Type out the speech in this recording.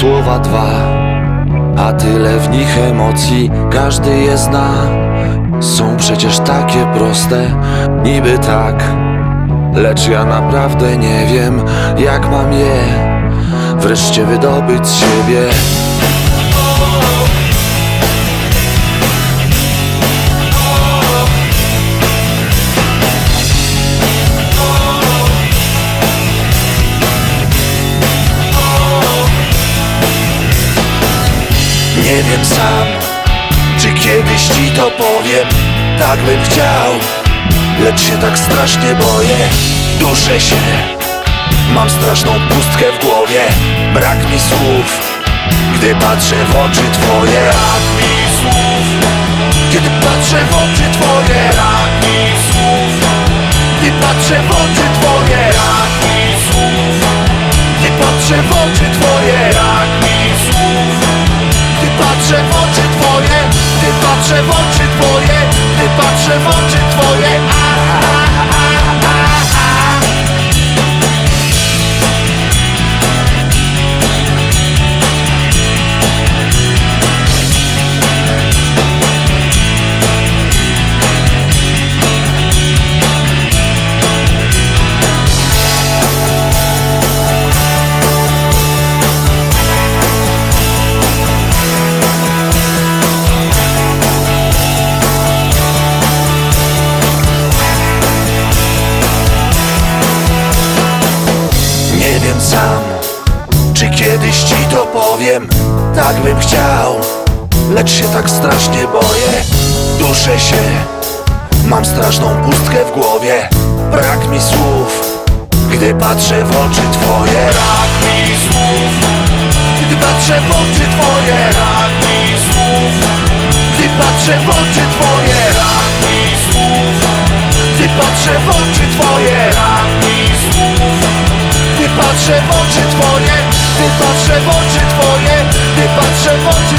słowa dwa A tyle w nich emocji każdy je zna. Są przecież takie proste, niby tak Lecz ja naprawdę nie wiem jak mam je Wreszcie wydobyć z siebie Nie wiem sam, czy kiedyś ci to powiem. Tak bym chciał, lecz się tak strasznie boję. Duszę się, mam straszną pustkę w głowie. Brak mi słów, gdy patrzę w oczy twoje. Brak mi słów, kiedy patrzę w oczy twoje. Brak mi słów, gdy patrzę w oczy twoje. Brak mi słów, gdy patrzę w oczy twoje w oczy twoje, gdy patrzę w oczy Sam, czy kiedyś ci to powiem? Tak bym chciał, lecz się tak strasznie boję. Duszę się, mam straszną pustkę w głowie. Brak mi słów, gdy patrzę w oczy twoje. Brak mi słów, gdy patrzę w oczy twoje. Brak mi słów, gdy patrzę w oczy twoje. Brak mi słów, gdy patrzę w oczy twoje patrzę w oczy twoje, gdy patrzę w oczy twoje, gdy patrzę w oczy